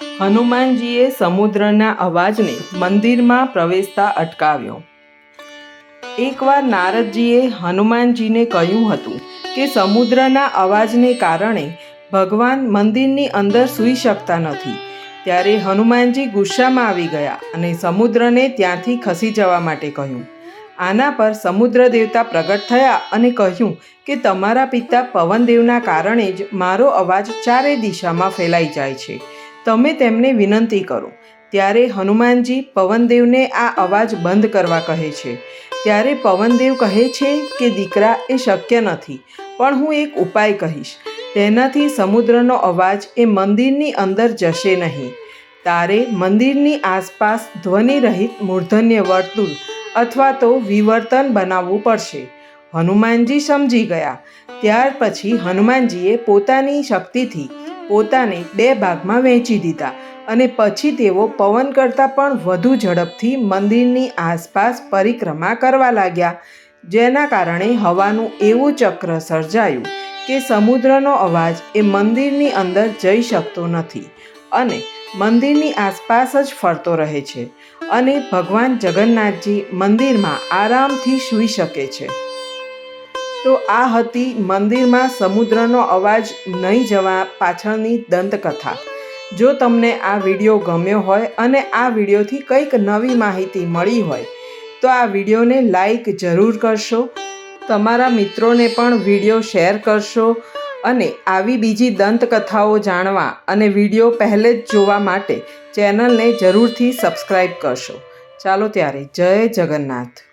હનુમાનજીએ સમુદ્રના અવાજને મંદિરમાં પ્રવેશતા અટકાવ્યો. એકવાર નારદજીએ હનુમાનજીને કહ્યું હતું કે સમુદ્રના અવાજને કારણે ભગવાન મંદિરની અંદર સૂઈ શકતા નથી, ત્યારે હનુમાનજી ગુસ્સામાં આવી ગયા અને સમુદ્રને ત્યાંથી ખસી જવા માટે કહ્યું. આના પર સમુદ્ર દેવતા પ્રગટ થયા અને કહ્યું કે તમારા પિતા પવનદેવના કારણે જ મારો અવાજ ચારે દિશામાં ફેલાઈ જાય છે. તમે તેમને વિનંતી કરો. ત્યારે હનુમાનજી પવનદેવને આ અવાજ બંધ કરવા કહે છે. ત્યારે પવનદેવ કહે છે કે દીકરા એ શક્ય નથી, પણ હું એક ઉપાય કહીશ. તેનાથી સમુદ્રનો અવાજ એ મંદિરની અંદર જશે નહીં. તારે મંદિરની આસપાસ ધ્વનિરહિત મૂર્ધન્ય વર્તુળ અથવા તો વિવર્તન બનાવવું પડશે. હનુમાનજી સમજી ગયા. ત્યાર પછી હનુમાનજીએ પોતાની શક્તિથી પોતાને બે ભાગમાં વહેંચી દીધા અને પછી તેઓ પવન કરતાં પણ વધુ ઝડપથી મંદિરની આસપાસ પરિક્રમા કરવા લાગ્યા, જેના કારણે હવાનું એવું ચક્ર સર્જાયું કે સમુદ્રનો અવાજ એ મંદિરની અંદર જઈ શકતો નથી અને મંદિરની આસપાસ જ ફરતો રહે છે અને ભગવાન જગન્નાથજી મંદિરમાં આરામથી સૂઈ શકે છે. તો આ હતી મંદિરમાં સમુદ્રનો અવાજ નહીં જવા પાછળની દંતકથા. જો તમને આ વીડિયો ગમ્યો હોય અને આ વિડીયોથી કંઈક નવી માહિતી મળી હોય, તો આ વિડીયોને લાઈક જરૂર કરશો, તમારા મિત્રોને પણ વીડિયો શેર કરશો અને આવી બીજી દંતકથાઓ જાણવા અને વીડિયો પહેલે જ જોવા માટે ચેનલને જરૂરથી સબસ્ક્રાઈબ કરશો. ચાલો ત્યારે જય જગન્નાથ.